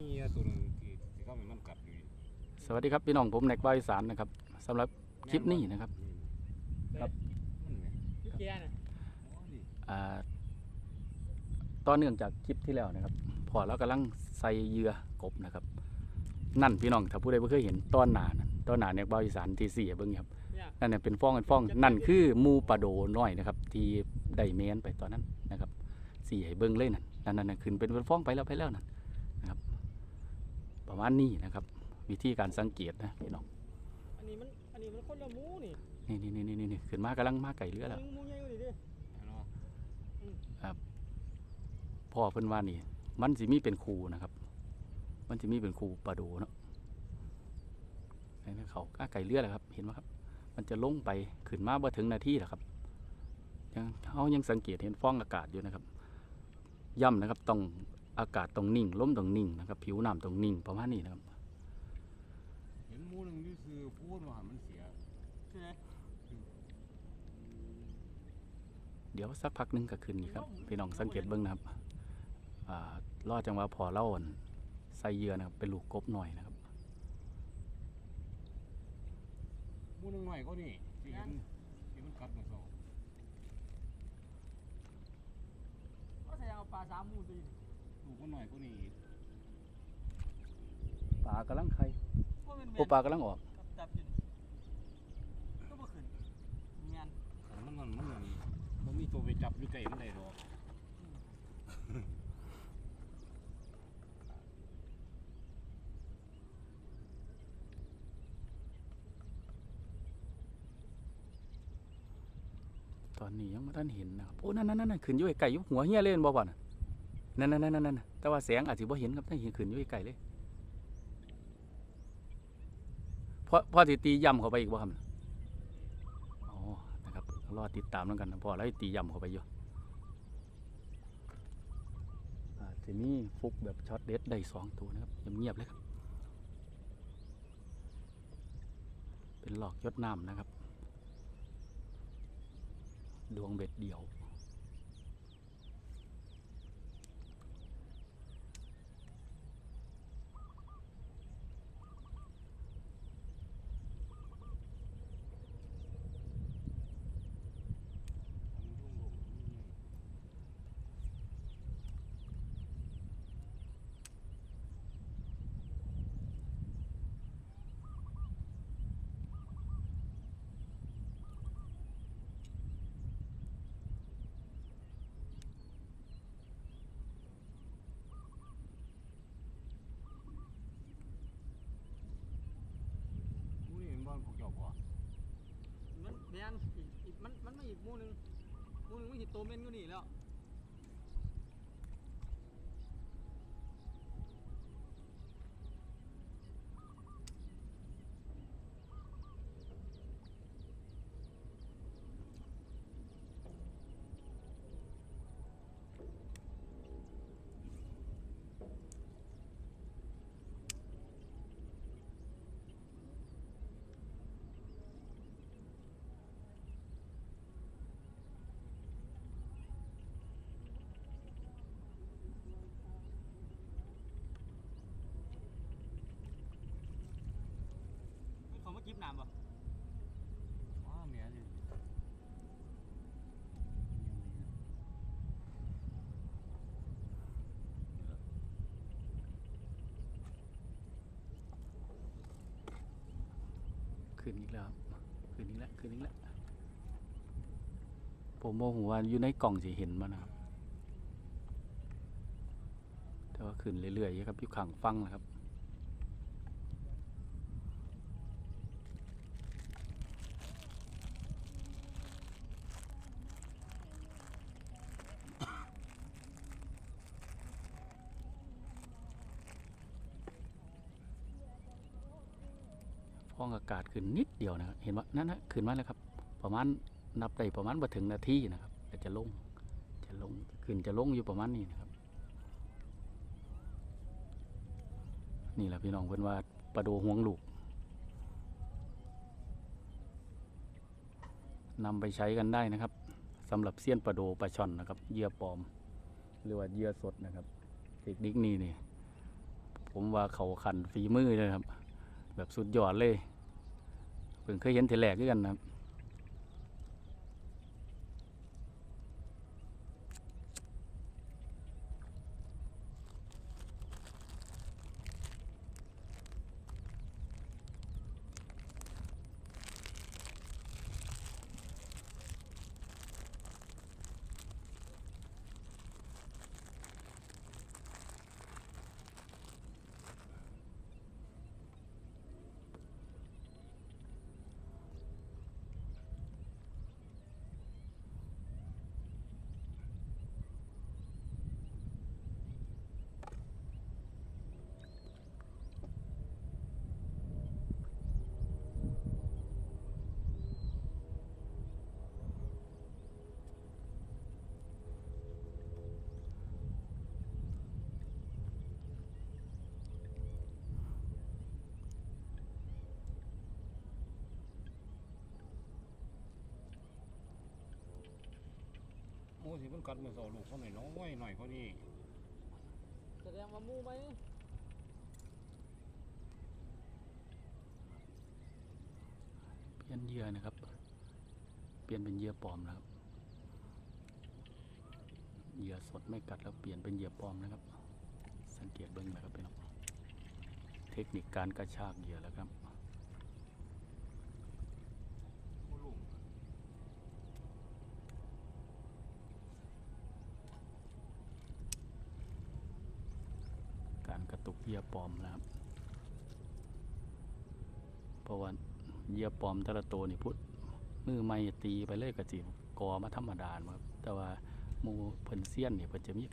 มีตัวหนึงที่ที่เขาเป็นมันกัดอยู่สวัสดีครับพี่น้องผมแนกบอยสารนะครับสำหรับคลิปนี้นะครับครับมันไงยุเกียร์น่ะอ๋อนี่อ่าต่อเนื่องจากคลิปที่แล้วนะครับ พอเรากำลังใส่เหยื่อกบนะครับ นั่นพี่น้องถ้าผู้ใดไม่เคยเห็นต้นหนานั่นต้นหนาแนกบอยสารที่สี่เบิ้งครับเนี่ยนั่นน่ะเป็นฟองเป็นฟองนั่นคือหมูปลาโดน้อยนะครับ ที่ได้เมนไปตอนนั้นนะครับสี่ให้เบิ้งเลยนั่นนั่นนั่นนะขึ้นเป็นฟองไปแล้วไปแล้วนั่นนะครับ ประมาณนี้นะครับ วิธีการสังเกตนะพี่น้องอันนี้มันอันนี้มันคนละหมูนี่นี่นี่นี่นี่นี่ขึ้นมากำลังมาไก่เรือแล้วหมูใหญ่กว่านี้ดิเอาเนาะพ่อเพิ่นว่านี่ มันสิมีเป็นครูนะครับ มันสิมีเป็นครูปลาโดเนาะนี่เขาก้าไก่เลือดแหละครับ เห็นไหมครับ มันจะลงไปขึ้นมาบ่ถึงนาทีหรอกครับยังเขายังสังเกตเห็นฟองอากาศอยู่นะครับย่ำนะครับ ต้อง อากาศต้องนิ่งลมต้องนิ่งนะครับ ผิวน้ำต้องนิ่งประมาณนี้นะครับ เห็นหมูหนึงอยู่ซื้อพูดว่ามันเสียใช่ไหมเดี๋ยวสักพักหนึงก็ขึ้นนี่ครับพี่น้องสังเกตเบิ้งนะครับอ่ารอจังหวะพอเล่าอั่นใส่เหยื่อนะครับเป็นลูกกบหน่อยนะครับ หมูหนึงหน่อยก็นี่ที่เห็นที่มันกัดมันสองก็แสดงเอาปลาสามหมูตี ลูกมันหน่อยก็นี่ปลากำลังไข่ก็เป็นแมโอปลากำลังออกจับจับอยู่ก็มาขึ้นงานแต่มันมันมันมันมันมีตัวไปจับอยู่ไกลมันได้ดอกตอนนี้ยังไม่ทันเห็นนะครับโอ้นั่นนั่นนั่นขึ้นอยู่ไกลๆอยู่หัวเฮียเล่นบ่บ่น่ะ นั่นนั่นนั่นนั่นแต่ว่าแสงอาจจะบ่เห็นครับถ้าเห็นขึ้นอยู่ไกลๆเลยพอพ่อสิตีย่ำเข้าไปอีกบ่ครับน่ะอ๋อนะครับรอติดตามแล้วกันนะพอแล้วตีย่ำเข้าไปอยู่อาจจะมีฟุกแบบช็อตเด็ดได้สองตัวนะครับเงียบๆเลยครับ เป็นหลอกยดน้ำนะครับ ดวงเบ็ดเดี่ยว มันรุ่งรุ่ง หมูนี่มันบ้านพวกเจ้าพ่อ มันแมนอีกอีก มู่หนึ่งมู่หนึ่งม่หิตโตเมนก็หนีแล้ว มันเขามากิบน้ำป่ะ ว้าเมียดิ คืนนี้แล้วครับคืนนี้แล้วคืนนี้แล้วผมโมโหว่าอยู่ในกล่องสิเห็นมันนะครับแต่ว่าขึ้นเรื่อยๆครับอยู่ขังฟังนะครับ ฟองอากาศขึ้นนิดเดียวนะครับเห็นว่านั่นนะขึ้นมาแล้วครับ ประมาณนับได้ประมาณมาถึงนาทีนะครับจะลงจะลงขึ้นจะลงอยู่ประมาณนี้นะครับ นี่แหละพี่น้องเพื่อนว่าปลาโดห่วงลูกนำไปใช้กันได้นะครับสำหรับเสี้ยนปลาโดปลาช่อนนะครับเยื่อปลอม หรือว่าเยื่อสดนะครับเทคนิคนี้นี่ผมว่าเขาขันฝีมือเลยครับ แบบสุดยอดเลยเพิ่งเคยเห็นทีแรกด้วยกันนะครับ สิมันกัดมือเสาลูกเขาหน่อยน้อยหน่อยเขานี่แสดงว่าหมูไหมเปลี่ยนเหยื่อนะครับ เปลี่ยนเป็นเหยื่อปลอมนะครับเหยื่อสดไม่กัดแล้วเปลี่ยนเป็นเหยื่อปลอมนะครับ สังเกตเบิ้งนะครับพี่น้องเทคนิคการกระชากเหยื่อแล้วครับบ่ลุง การกระ ตุกเหยื่อปลอมนะครับเพราะว่าเหยื่อปลอมแต่ละตัวนี่พุทธมือไม่ตีไปเลยกระจีกอมาธรรมดาครับแต่ว่ามูเพิ่นเซียนเนี่ยเพิ่นจะมี